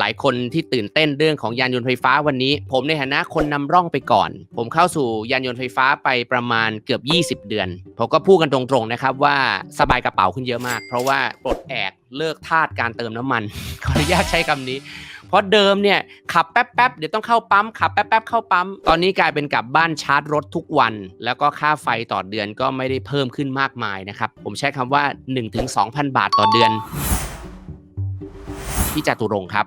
หลายคนที่ตื่นเต้นเรื่องของยานยนต์ไฟฟ้าวันนี้ ผมในฐานะคนนำร่องไปก่อน ผมเข้าสู่ยานยนต์ไฟฟ้าไปประมาณเกือบ 20 เดือน ผมก็พูดกันตรงๆนะครับว่าสบายกระเป๋าขึ้นเยอะมาก เพราะว่าปลดแอกเลิกทาสการเติมน้ำมัน ขออนุญาตใช้คำนี้ เพราะเดิมเนี่ยขับแป๊บๆเดี๋ยวต้องเข้าปั๊มขับแป๊บๆเข้าปั๊มตอนนี้กลายเป็นกลับบ้านชาร์จรถทุกวัน แล้วก็ค่าไฟต่อเดือนก็ไม่ได้เพิ่มขึ้นมากมายนะครับผมใช้คำว่า 1-2,000 บาทต่อเดือนพี่จตุรงครับ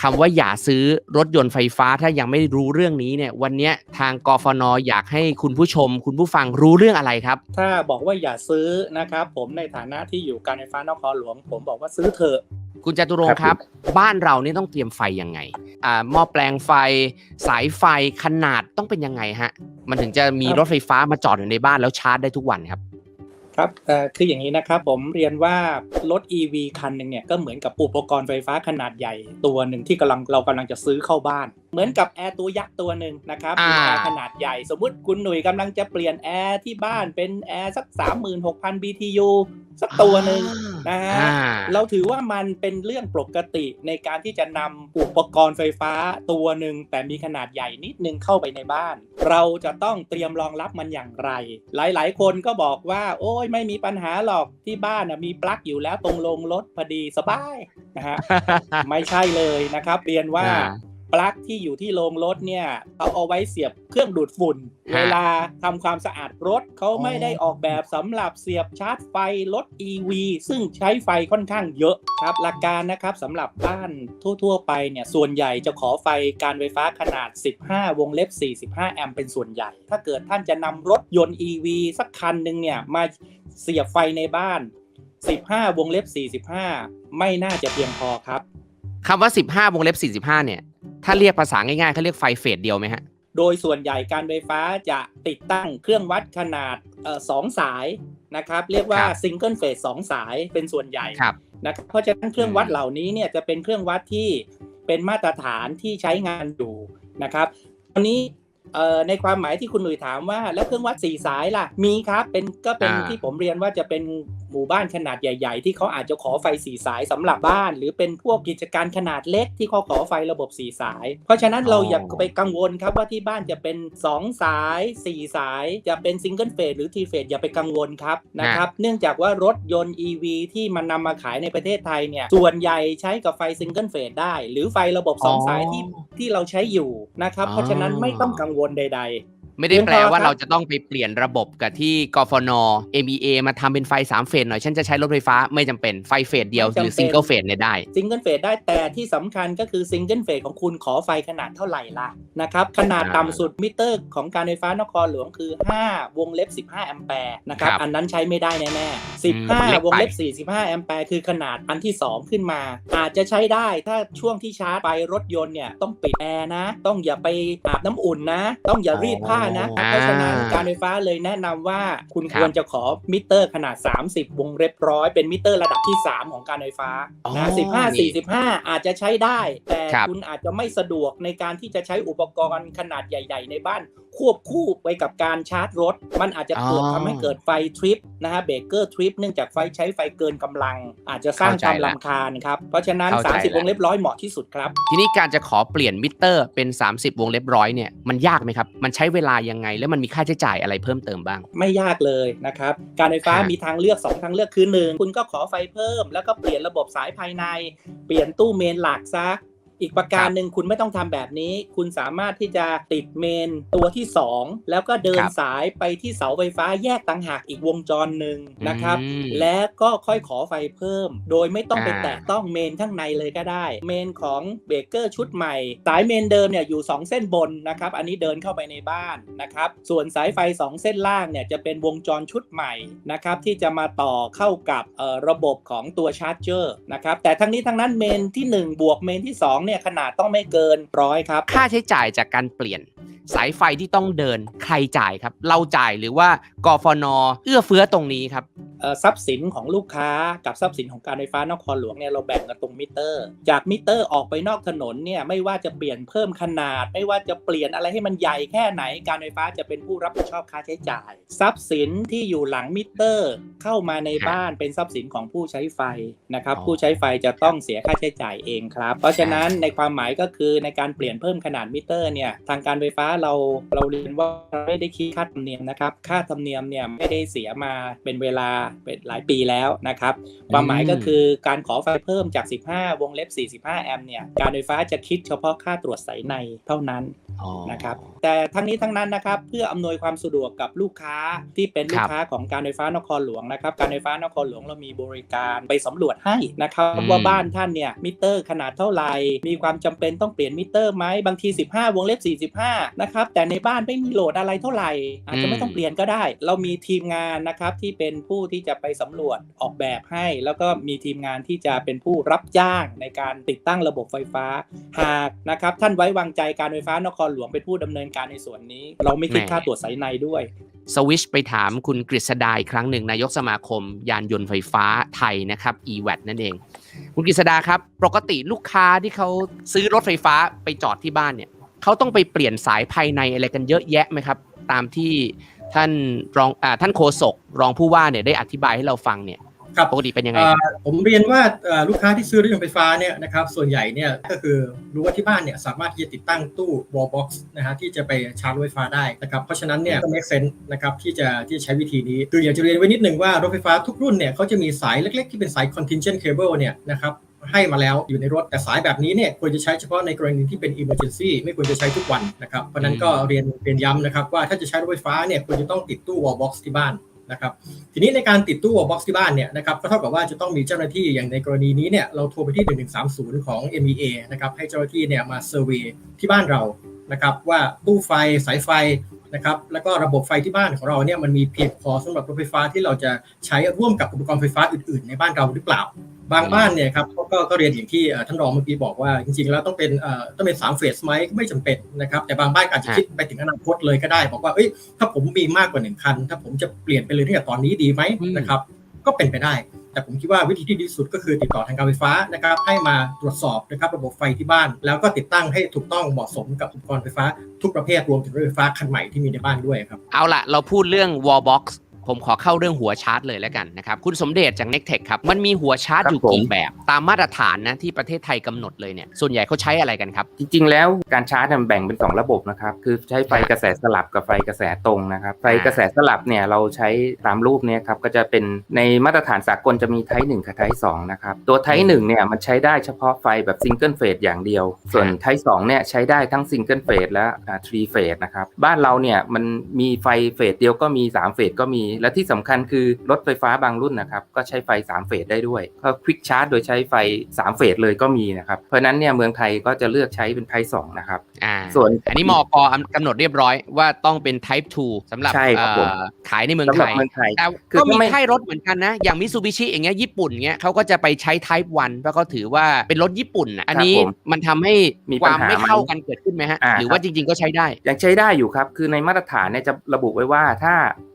คำว่าอย่าซื้อรถยนต์ไฟฟ้าถ้ายังไม่รู้เรื่องนี้เนี่ย วันเนี้ยทางกฟนอยากให้คุณผู้ชม คุณผู้ฟังรู้เรื่องอะไรครับ ถ้าบอกว่าอย่าซื้อนะครับ ผมในฐานะที่อยู่การไฟฟ้านครหลวง ผมบอกว่าซื้อเถอะ คุณจตุรงค์ครับ บ้านเรานี่ต้องเตรียมไฟยังไงอ่าหม้อแปลงไฟ สายไฟขนาดต้องเป็นยังไงฮะ มันถึงจะมีครับรถไฟฟ้ามาจอดอยู่ในบ้านแล้วชาร์จได้ทุกวันครับ ครับคืออย่างนี้นะครับผมเรียนว่ารถ EV คันหนึ่งเนี่ยก็เหมือนกับอุปกรณ์ไฟฟ้าขนาดใหญ่ตัวหนึ่งที่กำลังเรากำลังจะซื้อเข้าบ้านเหมือนกับแอร์ตัวยักษ์ตัวหนึ่งนะครับอ่ามีแอร์ขนาดใหญ่ สมมุติคุณหนุ่ยกำลังจะเปลี่ยนแอร์ที่บ้านเป็นแอร์สัก 36,000 BTU สักตัวหนึ่งนะฮะอ่าเราถือว่ามันเป็นเรื่องปกติในการที่จะนำอุปกรณ์ไฟฟ้าตัวหนึ่งแต่มีขนาดใหญ่นิดนึงเข้าไปในบ้าน เราจะต้องเตรียมรองรับมันอย่างไร หลายๆ คนก็บอกว่า โอ้ยไม่มีปัญหาหรอกที่บ้านนะมีปลั๊กอยู่แล้วตรงลงรถพอดีสบายนะฮะไม่ใช่เลยนะครับเรียนว่าอ่า ปลั๊กที่อยู่ที่โรงรถเนี่ยเขาเอาไว้เสียบเครื่องดูดฝุ่นฮะเวลาทำความสะอาดรถเขาไม่ได้ออกแบบสำหรับเสียบชาร์จไฟรถ EV ซึ่งใช้ไฟค่อนข้างเยอะครับ หลักการนะครับสำหรับบ้านทั่ว ๆ ไปเนี่ยส่วนใหญ่จะขอไฟการไฟฟ้าขนาด 15 วงเล็บ 45 แอมป์เป็นส่วนใหญ่ ถ้าเกิดท่านจะนำรถยนต์ EV สักคันหนึ่งเนี่ยมาเสียบไฟในบ้าน 15 วงเล็บ 45 ไม่น่าจะเพียงพอครับคำว่า 15 วงเล็บ 45 เนี่ย ถ้าเรียกภาษาง่ายๆเขาเรียกไฟเฟสเดียวไหมฮะ โดยส่วนใหญ่การไฟฟ้าจะติดตั้งเครื่องวัดขนาดเอ่อสองสายนะครับ เรียกว่าครับซิงเกิลเฟสสองสายเป็นส่วนใหญ่ครับนะครับเพราะฉะนั้นเครื่องวัดอืมเหล่านี้เนี่ยจะเป็นเครื่องวัดที่เป็นมาตรฐานที่ใช้งานอยู่นะครับตอนนี้ เอ่อในความหมายที่คุณหนุ่ยถามว่าแล้วเครื่องวัดสี่สายล่ะ มีครับเป็นก็เป็นอ่า ที่ผมเรียนว่าจะเป็นหมู่บ้านขนาดใหญ่ ๆ ที่เขาอาจจะขอไฟสี่สายสำหรับบ้าน หรือเป็นพวกกิจการขนาดเล็กที่เขาขอไฟระบบสี่สาย เพราะฉะนั้นเราอย่าไปกังวลครับว่าที่บ้านจะเป็นสองสายสี่สาย จะเป็นซิงเกิลเฟสหรือทีเฟสอย่าไปกังวลครับนะครับ เนื่องจากว่ารถยนต์ EV ที่มันนำมาขายในประเทศไทยเนี่ยส่วนใหญ่ใช้กับไฟซิงเกิลเฟสได้ หรือไฟระบบอ๋อ2สายที่ที่เราใช้อยู่นะครับอ๋อเพราะฉะนั้นไม่ต้องกังวลวนใด ไม่ได้แปลว่าเพียงพอครับเราจะต้องไปเปลี่ยนระบบกับที่กฟน MEA มาทำเป็นไฟ3เฟสหน่อย ฉันจะใช้รถไฟฟ้าไม่จำเป็นไฟเฟสเดียวหรือซิงเกิลเฟสเนี่ยได้ๆซิงเกิลเฟสได้แต่ที่สำคัญก็คือซิงเกิลเฟสของคุณขอไฟขนาดเท่าไหร่ล่ะนะครับขนาดอ่าต่ำสุดมิเตอร์ของการไฟฟ้านครหลวงคือ 5 วงเล็บ 15 แอมแปร์นะครับครับอันนั้นใช้ไม่ได้แน่ๆอืมเล็ก15ไปวงเล็บ 45 แอมแปร์คือขนาดอันที่ 2 ขึ้นมา อาจจะใช้ได้ถ้าช่วงที่ชาร์จไปรถยนต์เนี่ยต้องปิดแอร์นะ ต้องอย่าไปอาบน้ำอุ่นนะ ต้องอย่ารีดผ้านะอ๋อเพราะฉะนั้นการไฟฟ้าเลยแนะนำว่าคุณครับควรจะขอมิเตอร์ขนาด 30 วงเล็บร้อยเป็นมิเตอร์ระดับที่ 3 ของการไฟฟ้าอ๋อนะนี่15 45 อาจจะใช้ได้ แต่ครับคุณอาจจะไม่สะดวกในการที่จะใช้อุปกรณ์ขนาดใหญ่ ๆ ในบ้านควบคู่ไปกับการชาร์จรถ มันอาจจะเกิดอ๋อทำให้เกิดไฟทริปนะฮะเบรกเกอร์ทริปเนื่องจากไฟใช้ไฟเกินกำลัง อาจจะสร้างเข้าคใจวามละลำคาญครับ เพราะฉะนั้นเข้าใจ30 วงเล็บร้อยเหมาะที่สุดครับ ทีนี้การจะขอเปลี่ยนมิเตอร์เป็น 30 วงเล็บร้อยเนี่ยมันยากไหมครับ มันใช้เวลายังไง แล้วมันมีค่าใช้จ่ายอะไรเพิ่มเติมบ้าง ไม่ยากเลยนะครับ การไฟฟ้าฮะมีทางเลือก 2 ทางเลือกคือ 1 คุณก็ขอไฟเพิ่ม แล้วก็เปลี่ยนระบบสายภายใน เปลี่ยนตู้เมนหลักซะ อีกประการหนึ่งคุณไม่ต้องทำแบบนี้ คุณสามารถที่จะติดเมนตัวที่ 2 แล้วก็เดินครับสายไปที่เสาไฟฟ้าแยกต่างหากอีกวงจรหนึ่งนะครับอืมและก็ค่อยขอไฟเพิ่ม โดยไม่ต้องไปอ่าแตะต้องเมนข้างในเลยก็ได้ เมนของเบรกเกอร์ชุดใหม่ สายเมนเดิมเนี่ยอยู่ 2 เส้นบนนะครับ อันนี้เดินเข้าไปในบ้านนะครับ ส่วนสายไฟ 2 เส้นล่างเนี่ยจะเป็นวงจรชุดใหม่นะครับที่จะมาต่อเข้ากับเอ่อระบบของตัวชาร์จเจอร์นะครับแต่ทั้งนี้ทั้งนั้นเมนที่ 1 บวกเมนที่2เนี่ยขนาดต้องไม่เกินร้อยครับ ค่าใช้จ่ายจากการเปลี่ยน สายไฟที่ต้องเดินใครจ่ายครับ เราจ่ายหรือว่ากฟน เอื้อเฟื้อตรงนี้ครับทรัพย์สินของลูกค้ากับทรัพย์สินของการไฟฟ้านครหลวงเนี่ยเราแบ่งกันตรงมิเตอร์ จากมิเตอร์ออกไปนอกถนนเนี่ยไม่ว่าจะเปลี่ยนเพิ่มขนาด ไม่ว่าจะเปลี่ยนอะไรให้มันใหญ่แค่ไหน การไฟฟ้าจะเป็นผู้รับผิดชอบค่าใช้จ่าย ทรัพย์สินที่อยู่หลังมิเตอร์ เข้ามาในบ้านเป็นทรัพย์สินของผู้ใช้ไฟนะครับอ๋อผู้ใช้ไฟจะต้องเสียค่าใช้จ่ายเองครับ เพราะฉะนั้นในความหมายก็คือในการเปลี่ยนเพิ่มขนาดมิเตอร์เนี่ยทางการไฟฟ้าเราเราเรียนว่าไม่ได้คิดค่าธรรมเนียมนะครับค่าธรรมเนียมเนี่ยไม่ได้เสียมาเป็นเวลาเป็นหลายปีแล้วนะครับ ความหมายก็คือการขอไฟเพิ่มจาก 15 วงเล็บ 45 แอมป์เนี่ย การไฟฟ้าจะคิดเฉพาะค่าตรวจสายในเท่านั้นอ๋อ นะครับแต่ทั้งนี้ทั้งนั้นนะครับเพื่ออำนวยความสะดวกกับลูกค้าที่เป็นลูคกรับค้าของการไฟฟ้านครหลวงนะครับการไฟฟ้านครหลวงเรามีบริการไปสำรวจให้นะครับอืมว่าบ้านท่านเนี่ยมิเตอร์ขนาดเท่าไหร่มีความจำเป็นต้องเปลี่ยนมิเตอร์ไหมบางที 15 วงเล็บ 45นะครับแต่ในบ้านไม่มีโหลดอะไรเท่าไหร่ อาจจะไม่ต้องเปลี่ยนก็ได้ เรามีทีมงานนะครับที่เป็นผู้ที่จะไปสำรวจออกแบบให้ แล้วก็มีทีมงานที่จะเป็นผู้รับจ้างในการติดตั้งระบบไฟฟ้าหากนะครับท่านไว้วางใจการไฟฟ้านครหลวงเป็นผู้ดำเนินการในส่วนนี้ เราไม่คิดค่าตรวจสายในด้วย สวิชไปถามคุณกฤษดาอีกครั้งหนึ่งนายกสมาคม ยานยนต์ไฟฟ้าไทยนะครับ EWAT นั่นเอง คุณกฤษดาครับ ปกติลูกค้าที่เขาซื้อรถไฟฟ้าไปจอดที่บ้านเนี่ยเขาต้องไปเปลี่ยนสายภายในอะไรกันเยอะแยะไหมครับ ตามที่ท่านรองอาท่านโฆษกรองผู้ว่าเนี่ยได้อธิบายให้เราฟังเนี่ย ครับปกติเป็นยังไงเอ่คอรับผมเรียนว่าเอ่อลูกค้าที่ซื้อรถยนต์ไฟฟ้าเนี่ยนะครับส่วนใหญ่เนี่ยก็คือรู้ว่าที่บ้านเนี่ยสามารถที่จะติดตั้งตู้ wall box นะฮะที่จะไปชาร์จรถไฟฟ้าได้นะครับเพราะฉะนั้นเนี่ยก็ make sense นะครับที่จะที่จะใช้วิธีนี้คืออยากจะเรียนไว้นิดนึงว่ารถไฟฟ้าทุกรุ่นเนี่ยเขาจะมีสายเล็กๆ ที่เป็นสาย contingent cable เนี่ยนะครับให้มาแล้วอยู่ในรถแต่สายแบบนี้เนี่ยควรจะใช้เฉพาะในกรณีที่เป็น emergency ไม่ควรจะใช้ทุกวันนะครับเพราะฉะนั้นก็เรียนเรียนย้ำนะครับว่าถ้าจะใช้รถไฟฟ้าเนี่ยควรจะต้องติดตู้ wall box ที่บ้าน นะครับทีนี้ในการติดตู้วอลบ็อกซ์ที่บ้านเนี่ยนะครับก็เท่ากับว่าจะต้องมีเจ้าหน้าที่อย่างในกรณีนี้เนี่ยเราโทรไปที่ 1130 ของ MEA นะครับให้เจ้าหน้าที่เนี่ยมาเซอร์วีที่บ้านเรานะครับว่าตู้ไฟสายไฟนะครับแล้วก็ระบบไฟที่บ้านของเราเนี่ยมันมีเพียงพอสำหรับรถไฟฟ้าที่เราจะใช้ร่วมกับอุปกรณ์ไฟฟ้าอื่นๆ ในบ้านเราหรือเปล่า บางบ้านเนี่ยครับก็ก็ก็เรียนอย่างที่เอ่อท่านรองเมื่อกี้บอกว่าจริงๆแล้วต้องเป็นเอ่อต้องเป็นสามเฟสไหมก็ไม่จำเป็นนะครับแต่บางบ้านอาจจะคิดไปถึงอนาคตเลยก็ได้ บอกว่าเอ้ยถ้าผมมีมากกว่าหนึ่งคัน ถ้าผมจะเปลี่ยนไปเลยตั้งแต่ตอนนี้ดีไหมอืมนะครับก็เป็นไปได้ แต่ผมคิดว่าวิธีที่ดีที่สุดก็คือติดต่อทางการไฟฟ้านะครับให้มาตรวจสอบนะครับระบบไฟที่บ้าน แล้วก็ติดตั้งให้ถูกต้องเหมาะสมกับอุปกรณ์ไฟฟ้าทุกประเภทรวมถึงรถไฟฟ้าคันใหม่ที่มีในบ้านด้วยครับเอาละเราพูดเรื่อง wall box ผมขอเข้าเรื่องหัวชาร์จเลยแล้วกันนะครับ คุณสมเด็จจาก n e c t e c h ครับ มันมีหัวชาร์จครับอยู่ผมกี่แบบ ตามมาตรฐานนะที่ประเทศไทยกำหนดเลยเนี่ย ส่วนใหญ่เขาใช้อะไรกันครับ จริง ๆ แล้วการชาร์จเนี่ยมันแบ่งเป็น 2 ระบบนะครับ คือใช้ไฟกระแสสลับกับไฟกระแสตรงนะครับ ไฟกระแสสลับเนี่ยเราใช้ตามรูปเนี่ยครับก็จะเป็นในมาตรฐานสากลจะมีไทป์หกับไทป์สนะครับ ตัวไทป์หเนี่ยมันใช้ได้เฉพาะไฟแบบซิงเกิลเฟสอย่างเดียว ส่วนไทป์สเนี่ยใช้ได้ทั้งซิงเกิลเฟสและทรีเฟสนะครับ บ้านเราเนี่ยมันมีไฟเฟสเดียวก็มี3เฟสก็มีและที่สำคัญคือรถไฟฟ้าบางรุ่นนะครับก็ใช้ไฟ 3 เฟสได้ด้วย ก็ควิกชาร์จโดยใช้ไฟ 3 เฟสเลยก็มีนะครับเพราะฉะนั้นเนี่ยเมืองไทยก็จะเลือกใช้เป็นไทป์2นะครับอ่าส่วนอันนี้มอกกำหนดเรียบร้อยว่าต้องเป็น type 2สำหรับใช่ครับผมเอ่อขายในเมืองสำหไทรับยเมืองไทยแต่คือก็มีถ้าไม่ค่ายรถเหมือนกันนะอย่างมิ t ซูบิชิอย่างเงี้ยญี่ปุ่นเงี้ยเขาก็จะไปใช้ type 1เพราะเขาถือว่าเป็นรถญี่ปุ่นนะอันนี้ครับผมมันทำให้มีคปัญวามหาไม่ไหมเข้ากันเกิดขึ้นไหมฮะอ่าหรือว่าจริง ๆก็ใช้ได้ยังใช้ได้อยู่ครับคือในมาตรฐานเนี่ยจะระบุไว้ว่าถ้า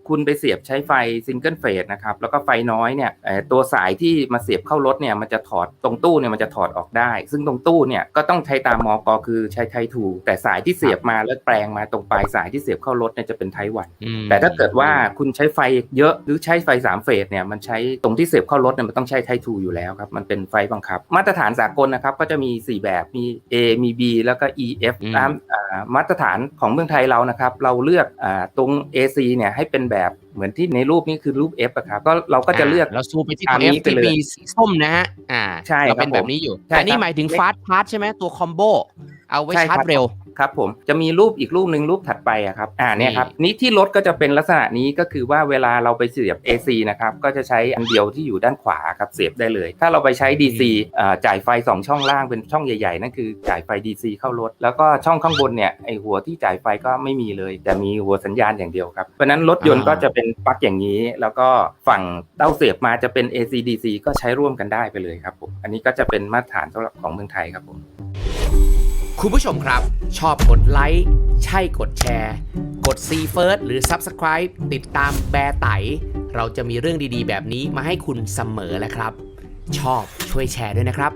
คุณไปเสียบใช้ไฟซิงเกิลเฟสนะครับแล้วก็ไฟน้อยเนี่ยเอ่อตัวสายที่มาเสียบเข้ารถเนี่ยมันจะถอดตรงตู้เนี่ยมันจะถอดออกได้ ซึ่งตรงตู้เนี่ยก็ต้องใช้ตามมอกคือใช้ไททูแต่สายที่เสียบมาแล้วแปลงมาตรงปลายสายที่เสียบเข้ารถเนี่ยจะเป็นไทวันอืมแต่ถ้าเกิดว่าคุณใช้ไฟเยอะหรือใช้ไฟ3เฟสเนี่ยมันใช้ตรงที่เสียบเข้ารถเนี่ยมันต้องใช้ไททูอยู่แล้วครับมันเป็นไฟบังคับ มาตรฐานสากลนะครับก็จะมี 4 แบบมี A มี B แล้วก็ E F อืมตามอ่ามาตรฐานของเมืองไทยเรานะครับเราเลือกอาตรง AC เนี่ยให้เป็นแบบเหมือนที่ในรูปนี้คือรูป F อะครับก็เราก็จะเลือกเราซูมไปที่ตาตัมวนี้ F ไปที่เลยมีสีส้มนะฮะอ่าใช่เราเป็นครับแบบนี้อยู่ใช่อันนี้ครับหมายถึงฟาสต์พาร์ทใช่ไหมตัวคอมโบเอาไว้ใช่ชาคร์รัจบเร็ว ครับผมจะมีรูปอีกรูปหนึ่งรูปถัดไปอะครับอ่าเนี่ยครับนี้ที่รถก็จะเป็นลักษณะนี้ก็คือว่าเวลาเราไปเสียบ AC นะครับก็จะใช้อันเดียวที่อยู่ด้านขวาครับเสียบได้เลย ถ้าเราไปใช้ DC อ่าจ่ายไฟ 2 ช่องล่างเป็นช่องใหญ่ๆนั่นคือจ่ายไฟ DC เข้ารถ แล้วก็ช่องข้างบนเนี่ยไอหัวที่จ่ายไฟก็ไม่มีเลย แต่มีหัวสัญญาณอย่างเดียวครับเพราะฉะนั้นรถยนต์อ่าก็จะเป็นปลั๊กอย่างนี้ แล้วก็ฝั่งเต้าเสียบมาจะเป็น AC DC ก็ใช้ร่วมกันได้ไปเลยครับผมอันนี้ก็จะเป็นมาตรฐานสำหรับของเมืองไทยครับผม คุณผู้ชมครับ ชอบกดไลค์ใช่กดแชร์ กด See First หรือ Subscribe ติดตามแบร์ไต เราจะมีเรื่องดีๆ แบบนี้มาให้คุณเสมอแหละครับ ชอบช่วยแชร์ด้วยนะครับ